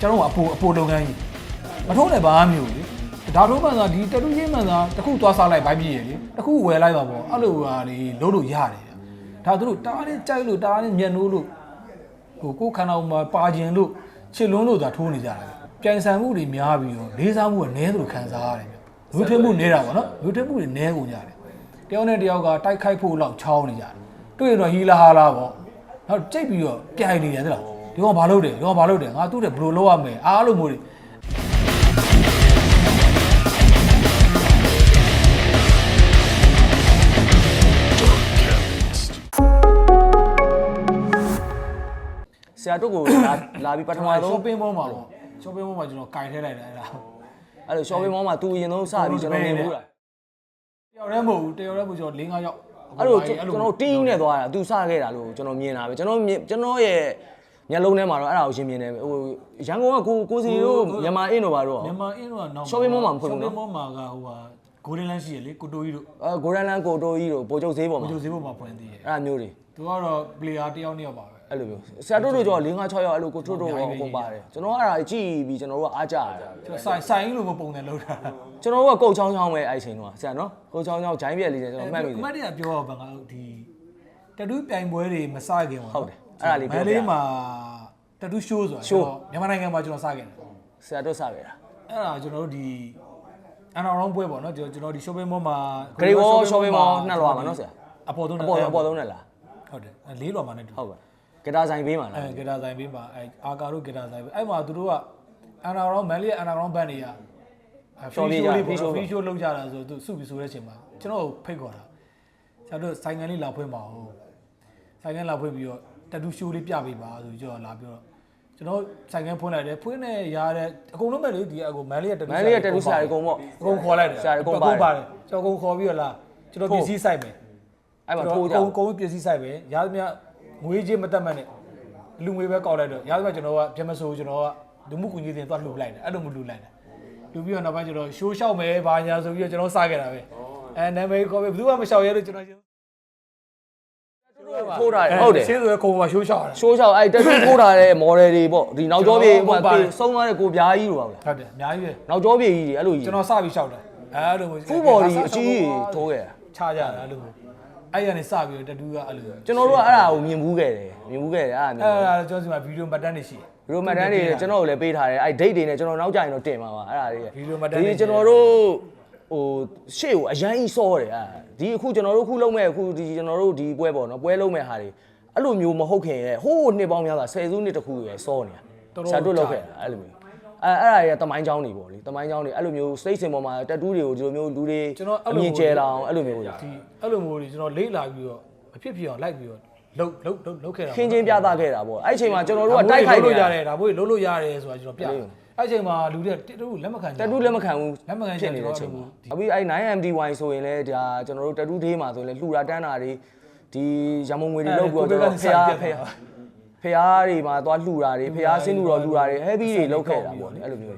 ကျွန်တော်ကအပိုအပိုလုပ်ငန်းကြီးမထိုးလည်းဘာမှမမျိုးလေဒါတော့မှသာဒီတတူချင်းမှသာတစ်ခုသွားစားလိုက်ဘိုက်ပြည့်ရလေတစ်ခုဝယ်လိုက်ပါပေါ့အဲ့လိုဟာလေလုံးလို့ရတယ်ဒါသူတို့တားနဲ့ကြိုက်လို့တားနဲ့မျက်နှိုးလို့ဟိုကိုယ်ခန္ဓာမှာပါခြင်းလို့ချစ်လွန်းလို့သာထိုးနေကြတာပြိုင်ဆိုင်မှုတွေများပြီးတော့လေးစားမှုကနည်းသလိုခံစားရတယ်လူထွေးမှုနေတာပေါ့နော်လူထွေးမှုတွေနည်းကုန်ကြတယ်တယောက်နဲ့တယောက်ကတိုက်ခိုက်ဖို့လောက်ချောင်းနေကြတယ်တွေ့ရင်တော့ဟီလာဟာလာပေါ့နောက်ကြိတ်ပြီးတော့ပြိုင်နေတယ်သလား ဒီကောင်ဘာလုပ်တယ်ဒီကောင်ဘာလုပ်တယ်ငါသူ့တဲ့ဘယ်လိုလုပ်ရမလဲအားလို့မို့တွေဆရာတို့ကိုလာလာပြီးပထမဆုံး shopping mall မှာပေါ့ shopping mall မှာကျွန်တော်ကင်ထဲလိုက်တယ်အဲ့ဒါအဲ့လို shopping mall မှာသူအရင်ဆုံးစပြီးကျွန်တော်မြင်ဘူးလားတယောက်တည်းမဟုတ်ဘူးတယောက်တည်းမဟုတ်ကျွန်တော်၄၅ယောက်အဲ့လိုကျွန်တော်တင်းနဲ့သွားတာသူစခဲ့တာလို့ကျွန်တော်မြင်တာပဲကျွန်တော်မြင်ကျွန်တော်ရဲ့ မျက်လုံးထဲမှာတော့အဲ့ဒါကိုရှင်းမြင်တယ်ဟိုရန်ကုန်ကကိုကိုစီတို့မြန်မာအင်းတို့ပါတော့ မြန်မာအင်းတော့နောက် shopping mall မှာမဖွင့်ဘူးနော် shopping mall မှာကဟိုဟာ golden land ရှိရလေကိုတိုကြီးတို့အဲဂိုရန်လန်ကိုတိုကြီးတို့ပိုကျုပ်ဈေးပေါ်ကိုမှာတိုဈေးပေါ်မှာဖွင့်သေးတယ်အဲ့ဒါမျိုးတွေသူကတော့ player တယောက်နှစ်ယောက်ပါပဲအဲ့လိုမျိုးဆရာတို့တို့ကြော၄၅6ယောက်အဲ့လိုကိုထို့တို့ရောပုံပါတယ်ကျွန်တော်အဲ့ဒါကြည့်ပြီးကျွန်တော်တို့ကအားကြတယ် ကျွန်တော်ဆိုင်ဆိုင်လိုမပုံတယ်လောက်တာကျွန်တော်တို့ကကုတ်ချောင်းချောင်းပဲအဲ့ချိန်တော့ဆရာနော်ကုတ်ချောင်းချောင်းဂျိုင်းပြက်လေးနဲ့ကျွန်တော်မှတ်မိတယ် အမတ်တရပြောတော့ဗငါတို့ဒီတတူးပြိုင်ပွဲတွေမစခင်ပါဟုတ်တယ် အဲ့ဒါလေးပြောပြမလေးမှာတတူး show ဆိုတာ show မြန်မာနိုင်ငံမှာကျွန်တော်စခဲ့တယ်ဆရာတို့စခဲ့တာအဲ့ဒါကျွန်တော်တို့ဒီအန်အောင်ရောင်းပွဲပေါ့နော်ကျွန်တော်ကျွန်တော်ဒီ shopping mall မှာ Great Wall shopping mall နှစ်လွှာမှာနော်ဆရာအပေါ်သုံးအပေါ်အပေါ်ဆုံးနဲ့လားဟုတ်တယ်အဲ့လေးလွှာမှာနဲ့တူဟုတ်ပါဂီတာဆိုင်ပေးမှာလားအဲဂီတာဆိုင်ပေးမှာအဲအာကာတို့ဂီတာဆိုင်ပေးအဲ့မှာသူတို့ကအန်အောင်ရောင်းမန်လေးအန်အောင်ရောင်းဘန်တွေကဖီရှိုးလေးပေါ့ဖီရှိုးလောက်ကြတာဆိုသူစုပြီးဆိုတဲ့အချိန်မှာကျွန်တော်ဖိတ်ခေါ်တာဆရာတို့ဆိုင်ကန်လေးလာဖွင့်ပါဦးဆိုင်ကန်လာဖွင့်ပြီးတော့ တတူးရှိုးလေးပြပေးပါဆိုပြီးကျွန်တော်လာပြောတော့ကျွန်တော်ဆိုင်ကန်ဖွင့်လိုက်တယ်ဖွင့်နေရတဲ့အကုန်လုံးပဲလေဒီအကုန်မန်လေးကတတူးမန်လေးကတက်တူးဆရာတွေအကုန်ပေါ့အကုန်ခေါ်လိုက်တယ်ဆရာတွေအကုန်ပါတယ်ပါတယ်ကျွန်တော်အကုန်ခေါ်ပြီးတော့လာကျွန်တော်ပစ္စည်းဆိုင်မယ်အဲ့မှာထိုးကြအကုန်အကုန်ပစ္စည်းဆိုင်ပဲရသမျှငွေကြေးမတက်မှတ်နဲ့လူငွေပဲကောက်လိုက်တော့ရသမျှကျွန်တော်ကပြမဆိုကျွန်တော်ကလူမှုကွန်ရက်တွေသွားလှူလိုက်တယ်အဲ့လိုမလှူလိုက်တယ်လှူပြီးတော့နောက်ပိုင်းကျွန်တော်ရှိုးလျှောက်မယ်ဘာညာဆိုပြီးတော့ကျွန်တော်စခဲ့တာပဲအဲနာမည်ခေါ်ပြီးဘယ်သူမှမလျှောက်ရဲလို့ကျွန်တော် ထိုးထားတယ်ဟုတ်တယ်ရှင်းဆိုရခုံပါရှိုးလျှောက်တာရှိုးချောက်အဲ့တက်တူးထိုးထားတဲ့ model တွေပေါ့ဒီနောက်ကျောပြေဟိုဟုတ်ပါမှာတယ်ဆုံးသွားတဲ့ကိုပြားကြီးတို့ပါဗျာဟုတ်တယ်အများကြီးပဲနောက်ကျောပြေကြီးတွေအဲ့လိုကြီးကျွန်တော်စပြီးလျှောက်တာအဲ့လိုမျိုးဖူးဘော်ဒီအကြီးကြီးထိုးခဲ့တာချကြတာအဲ့လိုမျိုးအဲ့ရနေစပြီးတော့တတူးကအဲ့လိုကျွန်တော်တို့ကအဲ့ဒါကိုမြင်ဘူးခဲ့တယ်မြင်ဘူးခဲ့တယ်အဲ့ဒါမျိုးအဲ့ဒါကျွန်တော်စီမှာဗီဒီယိုမှတ်တမ်းတွေရှိတယ်ဗီဒီယိုမှတ်တမ်းတွေကျွန်တော်တို့လည်းပေးထားတယ်အဲ့ date တွေနဲ့ကျွန်တော်နောက်ကြရင်တော့တင်ပါပါအဲ့ဒါတွေဗီဒီယိုမှတ်တမ်းတွေဒီကျွန်တော်တို့ ဟိုရှေ့ကိုအရန်ကြီးစောတယ်အဲ့ဒီအခုကျွန်တော်တို့ခုလုံးမဲ့အခုဒီကျွန်တော်တို့ဒီပွဲပေါ့နော်ပွဲလုံးမဲ့ဟာတွေအဲ့လိုမျိုးမဟုတ်ခင်ရဲ့ဟိုးနှစ်ပေါင်းများစွာဆယ်စုနှစ်တခုရဲ့စောနေတာဆရာတို့လောက်ခဲ့အဲ့လိုမျိုးအဲအဲ့ဒါတွေကတမိုင်းချောင်းတွေပေါ့လေတမိုင်းချောင်းတွေအဲ့လိုမျိုးစိတ်စင်ပေါ်မှာတက်တူးတွေကိုဒီလိုမျိုးလူတွေကျွန်တော်အဲ့လိုအမြင်ကျဲလာအောင်အဲ့လိုမျိုးဒီအဲ့လိုမျိုးတွေကျွန်တော်လေးလာပြီးတော့အဖြစ်ဖြစ်အောင်လိုက်ပြီးတော့လှုပ်လှုပ်လှုပ်လှုပ်ခဲ့တာခင်းချင်းပြသခဲ့တာပေါ့အဲ့ဒီအချိန်မှာကျွန်တော်တို့ကတိုက်ခိုက်လို့နေရရတယ်ဒါဘို့လှုပ်လို့ရတယ်ဆိုတာကျွန်တော်ပြတယ် အဲ့ချိန်မှာလူတွေတူလက်မခံတက်တူးလက်မခံဘူးလက်မခံဖြစ်နေတဲ့ချိန်မှာအခုအဲ့ 9MDY ဆိုရင်လည်းဒါကျွန်တော်တို့တက်တူးသေးမှာဆိုရင်လည်းလှူတာတန်းတာတွေဒီရမုံငွေတွေလောက်ပြီးတော့ဖျားဖျားဖျားတွေမှာသွားလှူတာတွေဖျားဆင်းလှူတော့လှူတာတွေ heavy တွေလောက်ခဲ့တာပေါ့လေအဲ့လိုမျိုး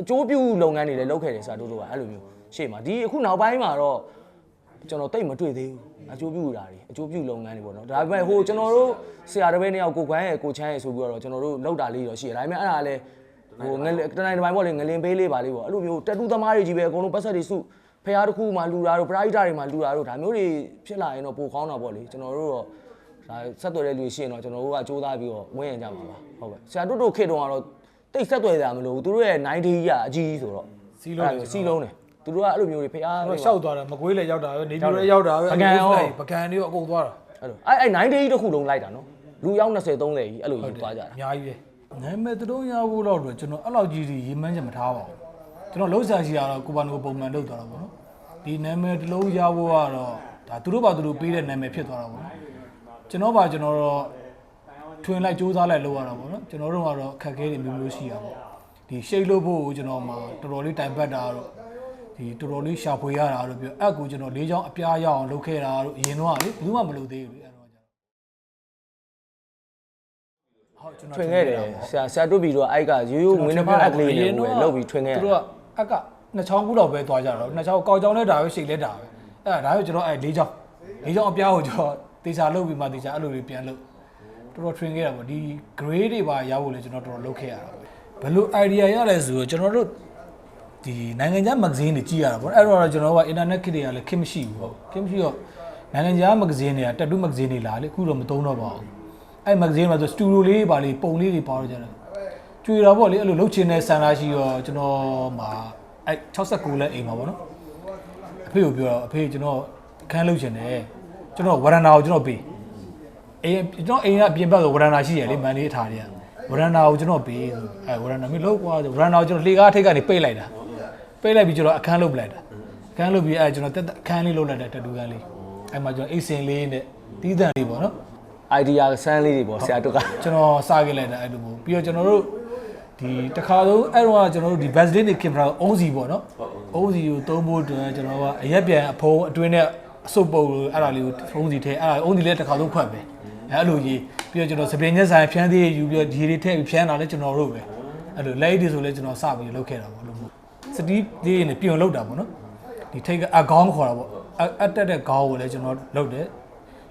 အကျိုးပြုလုပ်ငန်းတွေလည်းလုပ်ခဲ့တယ်စာတို့တို့ကအဲ့လိုမျိုးရှေ့မှာဒီအခုနောက်ပိုင်းမှာတော့ကျွန်တော်တိတ်မတွေ့သေးဘူးအကျိုးပြုတာတွေအကျိုးပြုလုပ်ငန်းတွေပေါ့နော်ဒါပေမဲ့ဟိုကျွန်တော်တို့ဆရာတစ်ပည့်နှစ်ယောက်ကိုကွမ်းရဲ့ကိုချမ်းရဲ့ဆိုပြီးတော့ကျွန်တော်တို့လောက်တာလေးတော့ရှိတယ်ဒါပေမဲ့အဲ့ဒါလည်း ဟိုငလတနိုင်တစ်ပိုင်းပေါ့လေငလင်ပေးလေးပါလေးပေါ့အဲ့လိုမျိုးတက်တူးသမားတွေကြီးပဲအကုန်လုံးပတ်ဆက်တွေစုဖះတစ်ခုမှလူတာတို့ပရိုက်တာတွေမှလူတာတို့ဒါမျိုးတွေဖြစ်လာရင်တော့ပိုကောင်းတာပေါ့လေကျွန်တော်တို့တော့ဒါဆက်သွယ်တဲ့လူရှိရင်တော့ကျွန်တော်တို့ကစူးစမ်းပြီးတော့ဝင်းရင်ကြမှာပါဟုတ်ကဲ့ဆရာတို့တို့ခေတ်တုန်းကတော့တိတ်ဆက်သွယ်ကြမလို့သူတို့ရဲ့90ကြီးကအကြီးကြီးဆိုတော့စီးလုံးတယ်စီလုံးတယ်သူတို့ကအဲ့လိုမျိုးတွေဖះကျွန်တွေတော်ရှောက်သွားတာမကွေးလည်းရောက်တာပဲနေပြည်တော်လည်းရောက်တာပဲပကံတွေအကုန်သွားတာအဲ့လိုအဲ့အဲ့90ကြီးတစ်ခုလုံးလိုက်တာနော်လူရောက်20 30ကြီးအဲ့လိုကြီးသွားကြတာအများကြီးပဲ နာမည်တုံးရဖို့တော့တော့ကျွန်တော်အဲ့လောက်ကြီးကြီးရေမှန်းချက်မထားပါဘူးကျွန်တော်လုံးဆရာရှိရတော့ကိုပါနိုပုံမှန်လုပ်သွားတာပေါ့နော်ဒီနာမည်တစ်လုံးရဖို့ကတော့ဒါသူတို့ပါသူတို့ပေးတဲ့နာမည်ဖြစ်သွားတာပေါ့နော်ကျွန်တော်ပါကျွန်တော်တော့ထွင်လိုက်စူးစမ်းလိုက်လုပ်ရတာပေါ့နော်ကျွန်တော်တို့ကတော့အခက်အခဲတွေမျိုးမျိုးရှိတာပေါ့ဒီရှိတ်လို့ဖို့ကိုကျွန်တော်မှတော်တော်လေးတိုင်ပတ်တာတော့ဒီတော်တော်လေးရှာဖွေရတာတော့ပြောအဲ့ကူကျွန်တော်လေးချောင်းအပြားရအောင်လုပ်ခဲ့တာတော့အရင်တော့ကလေဘယ်သူမှမလုပ်သေးဘူးလေ ထွင်ခဲ့တယ်ဆရာဆရာတို့ပြီးတော့အိုက်ကရိုးရိုးငွေနှစ်ဖက်အကလေးနဲ့ပဲလောက်ပြီးထွင်ခဲ့သူတို့ကအက်ကနှစ်ချောင်းခုလောက်ပဲသွားကြတော့နှစ်ချောင်းကောက်ချောင်းနဲ့ဒါပဲရှိတ်လဲတာပဲအဲ့ဒါဒါပဲကျွန်တော်အဲ့လေးချောင်းလေးချောင်းအပြားကိုကျွန်တော်တေချာလုပ်ပြီးမှတေချာအဲ့လိုလေးပြန်လုပ်တော်တော် train ခဲ့တာပေါ့ဒီ grade တွေပါရဖို့လေကျွန်တော်တော်တော်လုပ်ခဲ့ရတာပဲဘယ်လို idea ရလဲဆိုတော့ကျွန်တော်တို့ဒီနိုင်ငံခြားမဂ္ဂဇင်းတွေကြည့်ရတာပေါ့အဲ့တော့ကျွန်တော်က internet ခေတ်တွေကလည်းခင်မရှိဘူးပေါ့ခင်မရှိတော့နိုင်ငံခြားမဂ္ဂဇင်းတွေကတက်တူးမဂ္ဂဇင်းတွေလာလေအခုတော့မသုံးတော့ပါဘူး အဲ့မဂ္ဂဇင်းမှာဆိုစတူဒီယိုလေးပါလေပုံလေးတွေပါတော့ကြတယ်ကျွေတာပေါ့လေအဲ့လိုလှုပ်ချင်တဲ့ဆန္ဒရှိရောကျွန်တော်မှာအဲ့69လက်အိမ်မှာပေါ့နော်အဖေကိုပြောတော့အဖေကျွန်တော်ခန်းလှုပ်ချင်တယ်ကျွန်တော်ဝရဏာကိုကျွန်တော်ပေးအိမ်ကျွန်တော်အိမ်ကအပြင်ဘက်ဆိုဝရဏာရှိရလေမန်လေးထားတယ်ဝရဏာကိုကျွန်တော်ပေးဆိုအဲဝရဏာမျိုးလောက်ကွာဆိုဝရဏာကိုကျွန်တော်လှေကားထိတ်ကနေပိတ်လိုက်တာပိတ်လိုက်ပြီးကျွန်တော်အခန်းလုပ်ပလိုက်တာအခန်းလုပ်ပြီးအဲကျွန်တော်တက်တက်အခန်းလေးလုပ်လိုက်တာတတူကန်းလေးအဲမှာကျွန်တော်အိတ်စင်လေးနဲ့တီးတန်လေးပေါ့နော် idea ဆန်းလေးတွေပေါ့ဆရာတို့ကကျွန်တော်စခဲ့လိုက်တာအဲ့လိုမျိုးပြီးတော့ကျွန်တော်တို့ဒီတစ်ခါဆုံးအဲ့တော့ကကျွန်တော်တို့ဒီ best day နဲ့ camera အုံးစီပေါ့နော်အုံးစီကိုသုံးဖို့အတွက်ကျွန်တော်ကအရက်ပြန်အဖုံးအတွင်းနဲ့အစုပ်ပုတ်လို့အဲ့ဒါလေးကိုအုံးစီထဲအဲ့ဒါအုံးစီလေးတစ်ခါဆုံးခွက်ပဲအဲ့လိုကြီးပြီးတော့ကျွန်တော်စပင်ညက်ဆိုင်ဖြန်းသေးယူပြီးတော့ဒီတွေထည့်ပြီးဖြန်းတာလည်းကျွန်တော်တို့ပဲအဲ့လိုလက်တွေဆိုလည်းကျွန်တော်စပြီးလုပ်ခဲ့တာပေါ့လို့စတီးလေးနဲ့ပြုံလောက်တာပေါ့နော်ဒီထိတ်ကအကောင်းခေါ်တာပေါ့အတက်တဲ့ခေါင်းကိုလည်းကျွန်တော်လုပ်တယ်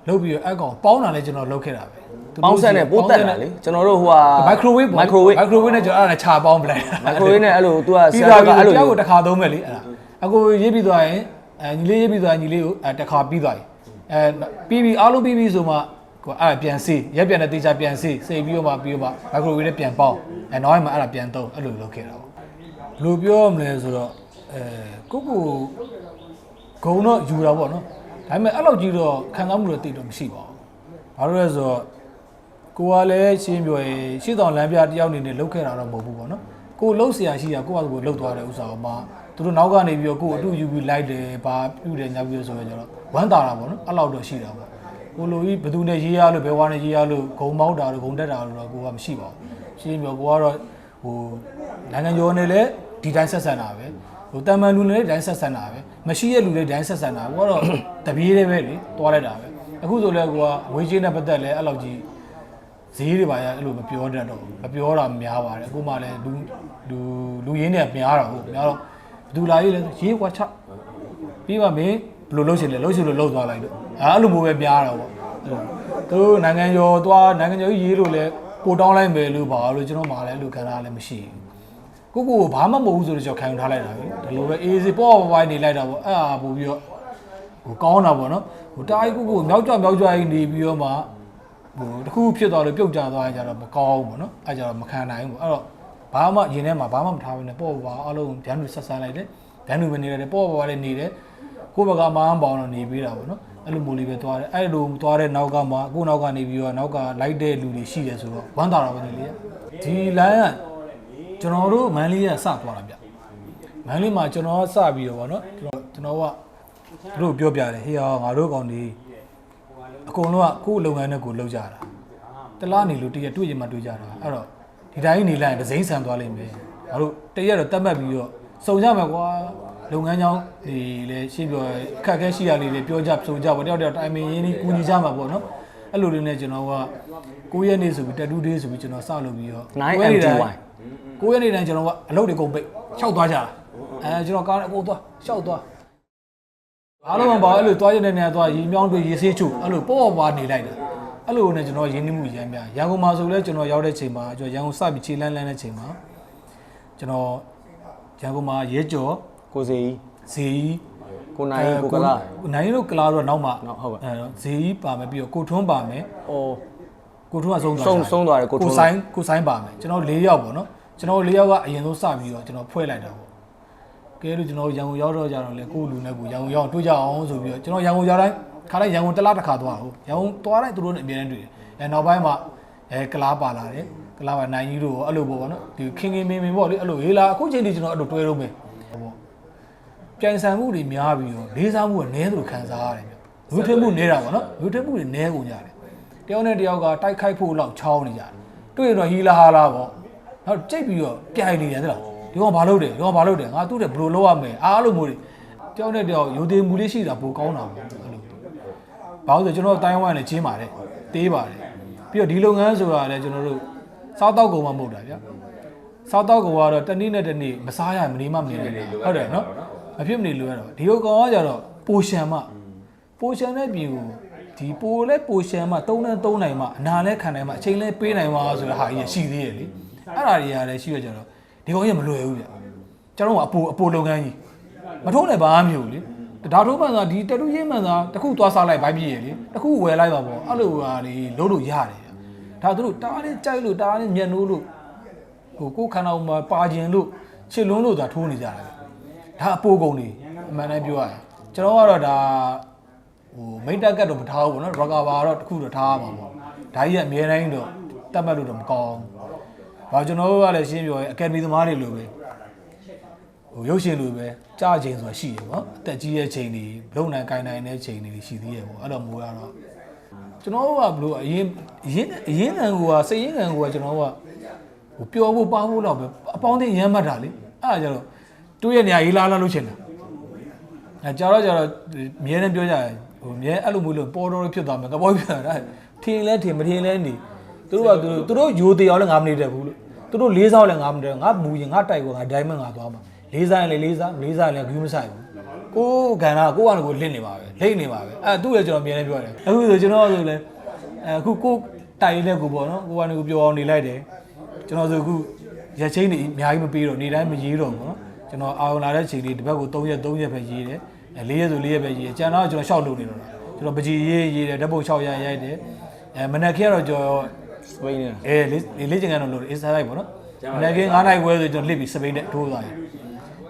လုပ်ပြီးတော့အကောင်ပေါင်းတာလည်းကျွန်တော်လုပ်ခဲ့တာပဲပေါင်းဆက်နဲ့ပိုးတက်တာလေကျွန်တော်တို့ဟိုဟာမိုက်ခရိုဝေ့မိုက်ခရိုဝေ့မိုက်ခရိုဝေ့နဲ့ကျွန်တော်အဲ့ဒါခြာပေါင်းပလိုက်မိုက်ခရိုဝေ့နဲ့အဲ့လို तू ကဆပြီးရာသွားတို့ကပြီအဲ့လိုတယောက်ကိုတစ်ခါသုံးမယ်လေအဲ့ဒါအကိုရေးပြီးသွားရင်အဲညီလေးရေးပြီးသွားရင်ညီလေးကိုအဲတစ်ခါပြီးသွားရင်အဲပြီးပြီးအားလုံးပြီးပြီးဆိုမှကိုအဲ့ဒါပြန်စေးရက်ပြန်တဲ့တေချာပြန်စေးစေးပြီးတော့မှပြီးတော့မှမိုက်ခရိုဝေ့နဲ့ပြန်ပေါင်းအဲနောက်မှအဲ့ဒါပြန်သုံးအဲ့လိုလုပ်ခဲ့တာပေါ့ဘယ်လိုပြောမလဲဆိုတော့အဲကိုကိုဂုံတော့ယူတာပေါ့နော် ဒါပေမဲ့အဲ့လောက်ကြီးတော့ခံစားမှုတော့တိတ်တော့မရှိပါဘူးဘာလို့လဲဆိုတော့ ကိုကလည်းရှင်းပြောရင်ရှင်းတော်လမ်းပြတယောက်အနေနဲ့လှုပ်ခဲ့တာတော့မဟုတ်ဘူးပေါ့နော်ကိုလှုပ်เสียရှိတာကိုကကိုလှုပ်သွားတဲ့ဥစ္စာကိုမှသူတို့နောက်ကနေပြီးတော့ကိုအတူယူပြီးလိုက်တယ်ဘာပြုတယ်ညာပြီးဆိုရင်ကျတော့ဝမ်းတာတာပေါ့နော်အဲ့လောက်တော့ရှိတာပေါ့ကိုလိုကြီးဘယ်သူနဲ့ရေးရလို့ဘယ်ဝါနဲ့ရေးရလို့ဂုံမောက်တာလို့ဂုံတက်တာလို့တော့ကိုကမရှိပါဘူးရှင်းပြောကိုကတော့ဟိုနိုင်ငံကျော်နဲ့လည်းဒီတိုင်းဆက်ဆံတာပဲ ဟိုတမန်လူနဲ့လည်းဒီတိုင်းဆက်ဆံတာပဲမရှိတဲ့လူတွေဒီတိုင်းဆက်ဆံတာကိုကတော့တပြေးလေးပဲလေတွားလိုက်တာပဲအခုဆိုလည်းကိုကဝေးချင်းနဲ့ပတ်သက်လဲအဲ့လောက်ကြီးဈေးတွေပါရအဲ့လိုမပြောတတ်တော့ဘူးမပြောတာများပါတယ်အခုမှလည်းလူလူလူရင်းတွေကများတာဟုတ်များတော့ဘယ်သူလာရေးလဲဆိုရေးကွာချပြီးမှမင်းဘယ်လိုလုပ်ချင်လဲလုပ်ချင်လို့လုပ်သွားလိုက်လို့အဲ့လိုမျိုးပဲများတာပေါ့အဲ့လိုသူတို့နိုင်ငံကျော်သွားနိုင်ငံကျော်ကြီးရေးလို့လဲပို့တောင်းလိုက်မယ်လို့ပါလို့ကျွန်တော်မှလည်းအဲ့လိုခံစားလည်းမရှိဘူး ကိုကိုကိုဘာမှမဟုတ်ဘူးဆိုတော့ကျွန်တော်ခံယူထားလိုက်တာပဲဒီလိုပဲအေးစီပေါ့ပေါ့ပိုင်းနေလိုက်တာပေါ့အဲ့အာပို့ပြီးတော့ဟိုကောင်းတာပေါ့နော်ဟိုတားကြီးကိုကိုမြောက်ကြမြောက်ကြကြီးနေပြီးတော့မှဟိုတခုဖြစ်သွားလို့ပြုတ်ကျသွားရင်ကြတော့မကောင်းဘူးပေါ့နော်အဲကြတော့မခံနိုင်ဘူးပေါ့အဲ့တော့ဘာမှရင်ထဲမှာဘာမှမထားဘဲနဲ့ပေါ့ပါအလုံးဗျမ်းလူဆက်ဆန်းလိုက်တယ်ဗျမ်းလူပဲနေရတယ်ပေါ့ပါလည်းနေတယ်ကိုယ့်ဘက်ကမန်းပေါင်းတော့နေပေးတာပေါ့နော်အဲ့လိုမျိုးလေးပဲသွားတယ်အဲ့လိုသွားတဲ့နောက်ကမှကိုယ့်နောက်ကနေပြီးတော့နောက်ကလိုက်တဲ့လူတွေရှိတယ်ဆိုတော့ဝမ်းသာတာပဲလေလေဒီလိုင်းက ကျွန်တော်တို့မန်လေးကစသွားတာဗျမန်လေးမှာကျွန်တော်ကစပြီးတော့ဗောနော်ကျွန်တော်ကျွန်တော်ကသူတို့ပြောပြတယ်ဟေးဟာငါတို့ကောင်ဒီအကုန်လုံးကကိုယ့်လုပ်ငန်းနဲ့ကိုယ်လုပ်ကြတာတလားနေလို့တရက်တွေ့ရင်မှတွေ့ကြတာအဲ့တော့ဒီတိုင်းနေလိုက်ရင်ဒဇိမ့်ဆန်သွားလိမ့်မယ်ငါတို့တရက်တော့တတ်မှတ်ပြီးတော့စုံကြမယ်ကွာလုပ်ငန်းကြောင်းဒီလေရှင်းပြောအခက်အခဲရှိရလေးတွေပြောကြစုံကြပေါ့တယောက်တယောက်တိုင်မင်ရင်းနှီးကူညီကြမှာပေါ့နော်အဲ့လိုလေးနဲ့ကျွန်တော်က9ရက်နေ့ဆိုပြီးတက်တူးဒေးဆိုပြီးကျွန်တော်စလုပ်ပြီးတော့ 9MTY 9ရ က်နေ့တိုင်းကျွန်တော်ကအလုပ်တွေကုန်ပိတ်ရှောက်သွားကြတာအဲကျွန်တော်ကားနဲ့အကုန်သွားရှောက်သွားအားလုံးကဘာအဲ့လိုတွားရတဲ့နေရာသွားရေမြောင်းတွေရေဆေးချို့အဲ့လိုပေါ့ပေါ့ပါနေလိုက်တာအဲ့လိုနဲ့ကျွန်တော်ရင်းနှီးမှုရမ်းများရန်ကုန်မှာဆိုလဲကျွန်တော်ရောက်တဲ့ချိန်မှာကျွန်တော်ရန်ကုန်စပြီးခြေလန်းလန်းတဲ့ချိန်မှာကျွန်တော်ရန်ကုန်မှာရဲကျော်ကိုစီကြီးဇေကြီးကိုနိုင်ကိုကလာနိုင်တို့ကလာတော့နောက်မှနောက်ဟုတ်ကဲ့အဲတော့ဇေကြီးပါမယ်ပြီးတော့ကိုထွန်းပါမယ်အော် ကိုထွန်းကဆုံးသွားဆုံးဆုံးသွားတယ်ကိုထွန်းကိုဆိုင်ကိုဆိုင်ပါမယ်ကျွန်တော်၄ယောက်ပေါ့နော်ကျွန်တော်၄ယောက်ကအရင်ဆုံးစပြီးတော့ကျွန်တော်ဖွဲ့လိုက်တာပေါ့ကဲလို့ကျွန်တော်ရန်ကုန်ရောက်တော့ကြတော့လေကိုယ့်လူနဲ့ကိုရန်ကုန်ရောက်တွေ့ကြအောင်ဆိုပြီးတော့ကျွန်တော်ရန်ကုန်ရောက်တိုင်းခါတိုင်းရန်ကုန်တစ်လားတစ်ခါသွားဟုတ်ရန်ကုန်သွားတိုင်းသူတို့နဲ့အမြဲတမ်းတွေ့တယ်အဲနောက်ပိုင်းမှာအဲကလားပါလာတယ်ကလားပါနိုင်ကြီးတို့ရောအဲ့လိုပေါ့ဗောနော်ဒီခင်ခင်မင်းမင်းပေါ့လေအဲ့လိုဟေးလာအခုချိန်ထိကျွန်တော်အဲ့လိုတွဲတော့မယ်ပေါ့ကြိုင်ဆန်မှုတွေများပြီးတော့လေးစားမှုကနည်းသလိုခံစားရတယ်ဗျလူထင်းမှုနေတာပေါ့နော်လူထင်းမှုတွေနည်းကုန်ကြတယ် တယောက်နဲ့တယောက်ကတိုက်ခိုက်ဖို့လောက်ချောင်းနေကြတယ်တွေ့ရင်တော့ဟီလာဟာလာပေါ့နောက်ကြိတ်ပြီးတော့ပြိုင်နေတယ်သလားဒီကောင်ဘာလုပ်တယ်ဒီကောင်ဘာလုပ်တယ်ငါသူ့တဲ့ဘယ်လိုလုပ်ရမလဲအားလို့မို့လေတယောက်နဲ့တယောက်ယူသေးမှုလေးရှိတာပိုကောင်းတာပေါ့အဲ့လိုဘာလို့လဲဆိုကျွန်တော်တိုင်းဝိုင်းနဲ့ချင်းပါတယ်တေးပါတယ်ပြီးတော့ဒီလုပ်ငန်းဆိုတာလည်းကျွန်တော်တို့စားတောက်ကုန်မှမဟုတ်တာဗျာစားတောက်ကုန်ကတော့တနေ့နဲ့တနေ့မစားရမနေမှမနေနိုင်ဘူးဟုတ်တယ်နော်မဖြစ်မနေလို့ရတော့ဒီလိုကောင်ကကြတော့ပိုရှန်မှပိုရှန်တဲ့ပြင်ကို ဒီပိုလဲပိုရှန်မှ၃နဲ့၃နိုင်မှအနာလဲခံနိုင်မှအချိန်လဲပေးနိုင်မှဆိုတဲ့ဟာကြီးရှိသေးတယ်လေအဲ့ဒါတွေကလည်းရှိရကြတော့ဒီကောင်ကြီးကမလွယ်ဘူးဗျကျွန်တော်ကအပိုအပိုလုပ်ငန်းကြီးမထုံးလည်းဘာမှမဖြစ်ဘူးလေဒါထိုးမှန်သာဒီတတူရေးမှန်သာတစ်ခုသွားစားလိုက်ဘိုက်ပြည့်ရလေတစ်ခုဝယ်လိုက်ပါပေါ့အဲ့လိုဟာလေလုံးလို့ရတယ်ဗျဒါသူတို့တားနဲ့ကြိုက်လို့တားနဲ့မျက်နှိုးလို့ဟိုကိုယ်ခန္ဓာမှာပါခြင်းလို့ချစ်လွန်းလို့သာထိုးနေကြတာဗျဒါအပိုကုန်နေအမှန်တမ်းပြောရရင်ကျွန်တော်ကတော့ဒါ ဟိုမိတ်တက်ကတ်တော့မထားဘူးပေါ့နော်ရော့ကာဘာတော့တစ်ခုတော့ထားရမှာပေါ့ဒါကြီးကအမြဲတမ်းတော့တတ်မှတ်လို့တော့မကောင်းဘူးဘာကျွန်တော်တို့ကလည်းရှင်းပြောရင်အကယ်ဒမီသမားတွေလိုပဲဟိုရုပ်ရှင်လိုပဲကြားချိန်ဆိုတာရှိတယ်ပေါ့အသက်ကြီးရဲ့ချိန်တွေလုံနိုင်ကိုင်းနိုင်တဲ့ချိန်တွေရှိသေးရဲ့ပေါ့အဲ့တော့မိုးရတော့ကျွန်တော်တို့ကဘလို့အရင်အရင်အရင်ခံကိုကစိတ်ရင်းခံကိုကကျွန်တော်တို့ကဟိုပျော်ဖို့ပါဖို့တော့ပဲအပေါင်းအသင်းရမ်းမှတ်တာလေအဲ့ဒါကြတော့တွေးရနေရရေးလားလားလို့ချင်တာအဲကြတော့ကြတော့မြဲတမ်းပြောကြတယ် ဟိုမြဲအဲ့လိုမျိုးလို့ပေါ်တော်ဖြစ်သွားမယ်ကပေါ်ဖြစ်တာထင်လဲထင်မထင်လဲနေသူတို့ကသူတို့သူတို့ယူတရားလည်းငါမနေတတ်ဘူးလို့သူတို့လေးစားလည်းငါမနေတတ်ငါမူရင်ငါတိုက်ကိုငါဒိုင်းမငါသွားမှာလေးစားရင်လည်းလေးစားမလေးစားရင်လည်းဂူးမဆိုင်ဘူးကိုယ်ကံတာကိုယ့်ကလည်းကိုယ်လင့်နေပါပဲလိမ့်နေပါပဲအဲသူ့ရဲ့ကျွန်တော်မြဲတမ်းပြောတယ်အခုဆိုကျွန်တော်ဆိုလဲအခုကိုယ်တိုက်နေတဲ့ကိုပေါ့နော်ကိုယ်ကနေကိုပြောအောင်နေလိုက်တယ်ကျွန်တော်ဆိုအခုရက်ချင်းနေအများကြီးမပေးတော့နေတိုင်းမရေးတော့ဘူးနော်ကျွန်တော်အာရုံလာတဲ့ချိန်လေးတစ်ပတ်ကို3ရက်3ရက်ပဲရေးတယ် အဲ4ရက်ဆို4ရက်ပဲရေးတယ်ကျန်တော့ကျွန်တော်ရှောက်လုပ်နေတော့တာကျွန်တော်ပကြီးရေးရေးတယ်ဓာတ်ပုံ6ရက်ရိုက်တယ်အဲမနက်ခင်းကတော့ကျွန်တော်စပိန်နဲ့အဲလေးလေးချင်ကန်တော့လို့အေးစားလိုက်ပေါ့နော်မနေ့က9နိုင်ခွဲဆိုကျွန်တော်လှစ်ပြီးစပိန်နဲ့ထိုးသွားတယ်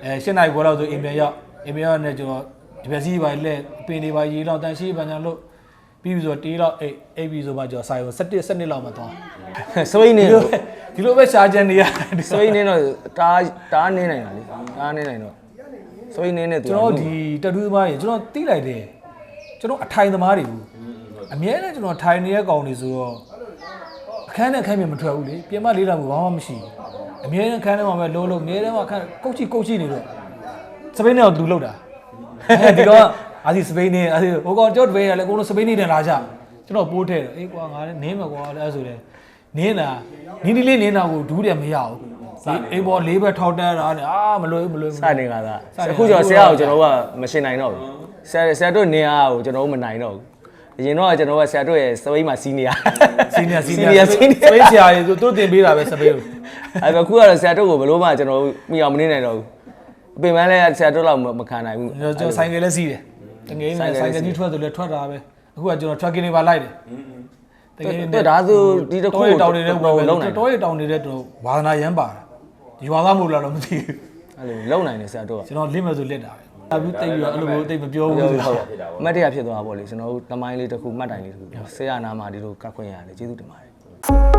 အဲ10နိုင်ခွဲလောက်ဆိုအိမ်ပြန်ရောက်အိမ်ပြန်ရောက်နေကျွန်တော်ဒီပစီပါလက်အပင်တွေပါရေလောက်တန်ရှိပါညာလို့ပြီးပြီဆိုတေးလောက်အိတ်အိတ်ပြီးဆိုမှကျွန်တော်ဆိုင်ကို17 17လောက်မှသွားစပိန်နဲ့ဒီလိုပဲဒီလိုပဲရှားကြံနေရစပိန်နဲ့တော့တားတားနေနိုင်တာလေတားနေနိုင်တော့ စပိန်နဲ့သူကျွန်တော်ဒီတတူးသမားကြီးကျွန်တော်တီးလိုက်တယ်ကျွန်တော်အထိုင်သမားတွေဘူးအမြဲတမ်းကျွန်တော်ထိုင်နေတဲ့ကောင်တွေဆိုတော့အခန်းနဲ့အခန်းပြင်မထွက်ဘူးလေပြင်မလေးတာမျိုးဘာမှမရှိဘူးအမြဲတမ်းအခန်းထဲမှာပဲလုံးလုံးအမြဲတမ်းမှာအခန်းကုတ်ချီကုတ်ချီနေတော့စပိန်နဲ့တော့သူလောက်တာအဲဒီတော့အာစီစပိန်နဲ့အာစီဟိုကောင်ကြောက်တပည့်ရလဲအကုန်လုံးစပိန်နဲ့လာကြကျွန်တော်ပိုးထဲတယ်အေးကွာငါလည်းနင်းမှာကွာလဲဆိုတယ်နင်းတာနင်းဒီလေးနင်းတာကိုဒူးတယ်မရဘူး အေးပေါ်လေးဘက်ထောက်တန်းတာနဲ့အာမလွယ်ဘူးမလွယ်ဘူးစနေကသာအခုကျော်ဆရာကိုကျွန်တော်ကမရှင်းနိုင်တော့ဘူးဆရာဆရာတို့နေအားကိုကျွန်တော်မနိုင်တော့ဘူးအရင်တော့ကျွန်တော်ကဆရာတို့ရဲ့စပိန်မှာစီနီယာစီနီယာစီနီ Senior ယာ Senior စပိတ်ဆရာကြီးသူတို့တင်ပေးတာပဲစပိတ်ကိုအဲ့တော့ခုကတော့ဆရာတို့ကိုဘယ်လို့မှကျွန်တော်မိအောင်မနေနိုင်တော့ဘူးအပင်ပန်းလဲဆရာတို့လောက်မခံနိုင်ဘူးကျွန်တော်ဆိုင်ကယ်လည်းစီးတယ်တကယ်နဲ့ဆိုင်ကယ်ကြီးထွက်ဆိုလည်းထွက်တာပဲအခုကကျွန်တော် trucking တွေပါလိုက်တယ်တကယ်တော်ဒါဆိုဒီတစ်ခုတောရတောင်နေတဲ့ဝယ်ပဲလုံးနိုင်တောရတောင်နေတဲ့တော့ဝါသနာရမ်းပါတာဒီ ဝါသားမဟုတ်လားတော့မသိဘူးအဲ့လိုလုံးနိုင်တယ်ဆရာတို့ကကျွန်တော်လင့်မဲ့ဆိုလက်တာပဲအပြီးတိတ်ပြီးတော့အဲ့လိုမျိုးတိတ်မပြောဘူးဆိုဟုတ်တော့အမတ်တရဖြစ်သွားပါပေါ့လေကျွန်တော်တို့တမိုင်းလေးတစ်ခုမှတ်တိုင်လေးတစ်ခုဆရာနာမှာဒီလိုကတ်ခွင့်ရတယ်ကျေးဇူးတင်ပါတယ်